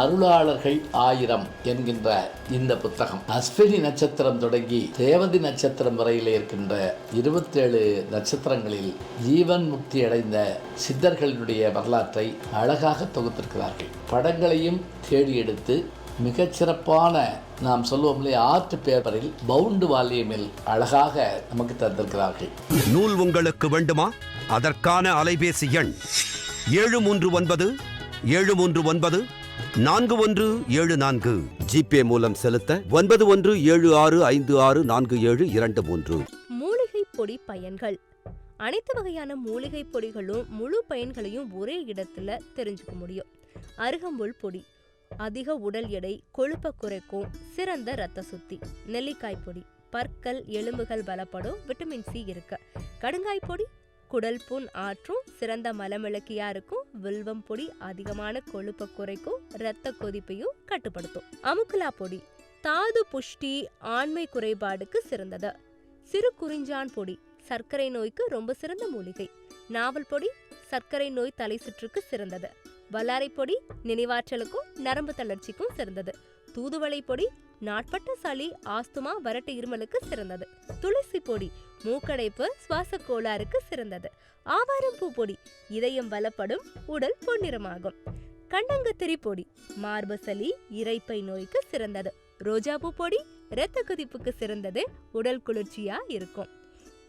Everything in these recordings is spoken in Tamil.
அருளாளர்கள் ஆயிரம் என்கின்ற இந்த புத்தகம். அஸ்வினி நட்சத்திரம் தொடங்கி தேவதி நட்சத்திரம் வரையில் இருக்கின்ற இருபத்தேழு நட்சத்திரங்களில் ஜீவன் முக்தி அடைந்த சித்தர்களினுடைய வரலாற்றை அழகாக தொகுத்திருக்கிறார்கள். படங்களையும் தேடி எடுத்து மிகச்சிறப்பான நாம் சொல்லுவோம் இல்லையா ஆர்ட் பேப்பரில் பவுண்டு வால்யூமில் அழகாக நமக்கு தந்திருக்கிறார்கள். நூல் உங்களுக்கு வேண்டுமா? அதற்கான அலைபேசி எண் ஏழு மூன்று ஒன்பது ஏழு மூன்று ஒன்பது நான்கு ஒன்று ஏழு நான்கு. ஜிபே மூலம் செலுத்த ஒன்பது ஒன்று ஏழு ஆறு ஐந்து ஆறு நான்கு ஏழு இரண்டு மூன்று. மூலிகை பொடி பயன்கள். அனைத்து வகையான மூலிகை பொடிகளும் முழு பயன்களையும் ஒரே இடத்துல தெரிஞ்சுக்க முடியும். அருகம்புல் பொடி அதிக உடல் எடை கொழுப்பை குறைக்கும் சிறந்த இரத்த சுத்தி. நெல்லிக்காய் பொடி பற்கள் எலும்புகள் பலப்படும் விட்டமின் சி இருக்கு. கடுங்காய் பொடி குடல் புண் ஆற்றும் சிறந்த மலமிளக்கியா இருக்கும் வில்வம் பொடி அதிகமான கொழுப்பை குறைக்கும் இரத்த கொதிப்பையும் கட்டுப்படுத்தும். அமுக்குலா பொடி தாது புஷ்டி ஆண்மை குறைபாடுக்கு சிறந்தது. சிறு குறிஞ்சான் பொடி சர்க்கரை நோய்க்கு ரொம்ப சிறந்த மூலிகை. நாவல் பொடி சர்க்கரை நோய் தலை சுற்றுக்கு சிறந்தது. வல்லாரை பொடி நினைவாற்றலுக்கும் நரம்பு தளர்ச்சிக்கும் சிறந்தது. தூதுவளை பொடி நாட்பட்ட சளி ஆஸ்துமா வரட்டு இருமலுக்கு சிறந்தது. துளசி பொடி மூக்கடைப்பு சுவாச கோளாறுக்கு சிறந்தது ஆவாரம்பூ பொடி இதயம் பலப்படும் உடல் பொன்னிறமாகும். கண்டங்கத்திரி பொடி மார்பு சளி இரைப்பை நோய்க்கு சிறந்தது. ரோஜாப்பூ பொடி இரத்த கொதிப்புக்கு சிறந்தது உடல் குளிர்ச்சியா இருக்கும்.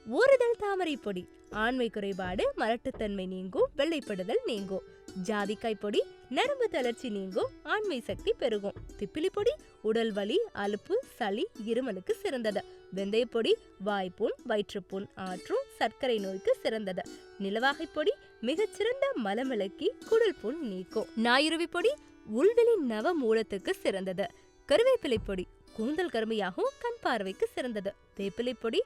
ஊறுதல் தாமரை பொடி. ஆண்மை குறைபாடு மலட்டுத்தன்மை நீங்கும் வெள்ளைப்படுதல் நீங்கும் ஜாதிக்காய் பொடி நரம்பு தளர்ச்சி நீங்கும் ஆண்மை சக்தி பெருகும். திப்பிலி பொடி உடல் வலி அலுப்பு சளி இருமலுக்கு சிறந்தது. வெந்தய பொடி வாய்ப்புண் வயிற்றுப்புண் ஆற்றும் சர்க்கரை நோய்க்கு சிறந்தது. நிலவாகை பொடி மிகச்சிறந்த மலமிளக்கி குடல் புண் நீக்கும். ஞாயிறுவி பொடி உள்வெளி நவ மூலத்துக்கு சிறந்தது. கருவேப்பிலை பொடி கூந்தல் கருமையாகவும் கண் பார்வைக்கு சிறந்தது. வேப்பிலை பொடி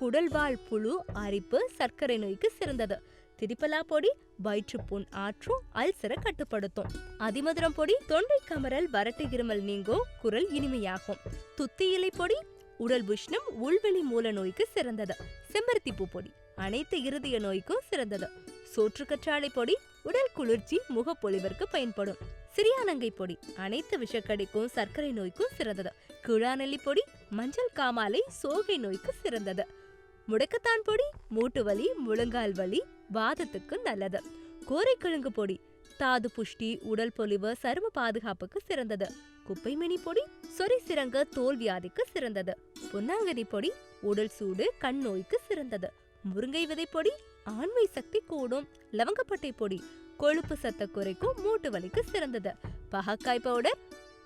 குடல்வாழ் புழு அரிப்பு சர்க்கரை நோய்க்கு சிறந்தது. திரிப்பலா பொடி வயிற்றுப்புண் ஆற்றும் அல்சரை கட்டுப்படுத்தும். அதிமதுரம் பொடி தொண்டை கமரல் வறட்டு இருமல் நீங்கும் குரல் இனிமையாகும். துத்தி இலை பொடி உடல் உஷ்ணம் உள்வெளி மூல நோய்க்கு சிறந்தது. செம்பருத்தி பூ பொடி அனைத்து இருதய நோய்க்கும் சிறந்தது. சோற்றுக்கற்றாழை பொடி உடல் குளிர்ச்சி முகப்பொழிவிற்கு பயன்படும். சிறியானங்கை பொடி அனைத்து விஷக்கடிக்கும் சர்க்கரை நோய்க்கும் சிறந்தது. கிழாநெல்லி பொடி மஞ்சள் காமாலை சோகை நோய்க்கு சிறந்தது. முடக்கத்தான் பொடி மூட்டு வலி முழங்கால் வலி வாதத்துக்கு நல்லது. கோரைக்கிழங்கு பொடி தாது புஷ்டி உடல் பொலிவு சரும பாதுகாப்புக்கு சிறந்தது. குப்பைமணி பொடி சொறி சிறங்க தோல் வியாதிக்கு சிறந்தது. பொன்னாங்கனி பொடி உடல் சூடு கண் நோய்க்கு சிறந்தது. முருங்கை விதை பொடி ஆண்மை சக்தி கூடும். லவங்கப்பட்டை பொடி கொழுப்பு சத்த குறைக்கும் மூட்டு வலிக்கு சிறந்தது. பகக்காய் பவுடர்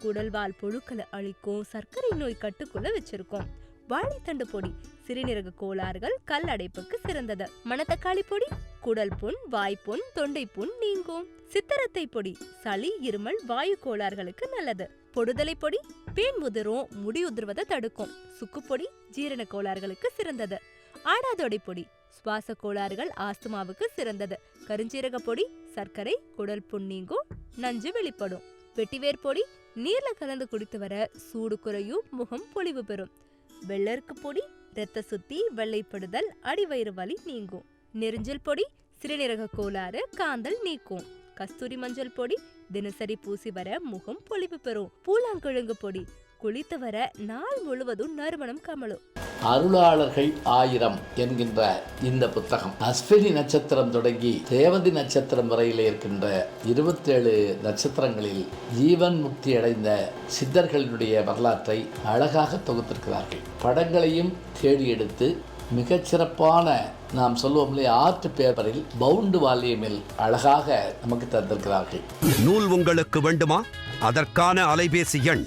குடல்வால் புழுக்களை அழிக்கும் சர்க்கரை நோய் கட்டுக்குள்ள வச்சிருக்கோம். வாழைத்தண்டு பொடி சிறுநீரக கோளாறுகள் கல் அடைப்புக்கு சிறந்தது. மணத்தக்காளி பொடி குடல் புண் வாய்ப்புண் தொண்டை புண் நீங்கும். சித்தரத்தை பொடி சளி இருமல் வாயு கோளாறுகளுக்கு நல்லது. பொடுதலை பொடி பேன் உதிரும் முடி உதிர்வதை தடுக்கும். சுக்குப்பொடி ஜீரண கோளாறுகளுக்கு சிறந்தது. ஆடாதொடை பொடி சுவாச கோளாறுகள் ஆஸ்துமாவுக்கு சிறந்தது. கருஞ்சீரக பொடி சர்க்கரை குடல் புண் நீங்கும் நஞ்சு வெளிப்படும். வெட்டிவேர் பொடி நீர்ல கலந்து குடித்து வர சூடு குறையும் முகம் பொலிவு பெறும். வெள்ளருக்கு பொடி இரத்த சுத்தி வெள்ளைப்படுதல் அடிவயிறு வலி நீங்கும். நெரிஞ்சல் பொடி சிறுநீரக கோளாறு காந்தல் நீக்கும். கஸ்தூரி மஞ்சள் பொடி தினசரி பூசி வர முகம் பொலிவு பெறும். பூலாங்கிழங்கு பொடி குளித்து வர நாள் முழுவதும் நறுமணம் கமலும் அருளாளர்கள் ஆயிரம் என்கின்ற இந்த புத்தகம். அஸ்வினி நட்சத்திரம் தொடங்கி தேவதி நட்சத்திரம் வரையில் இருக்கின்ற இருபத்தேழு நட்சத்திரங்களில் ஜீவன் முக்தி அடைந்த சித்தர்களினுடைய வரலாற்றை அழகாக தொகுத்திருக்கிறார்கள். படங்களையும் தேடி எடுத்து மிகச்சிறப்பான நாம் சொல்லுவோம் இல்லையா ஆர்ட் பேப்பரில் பவுண்டு வால்யூமில் அழகாக நமக்கு தந்திருக்கிறார்கள். நூல் உங்களுக்கு வேண்டுமா? அதற்கான அலைபேசி எண்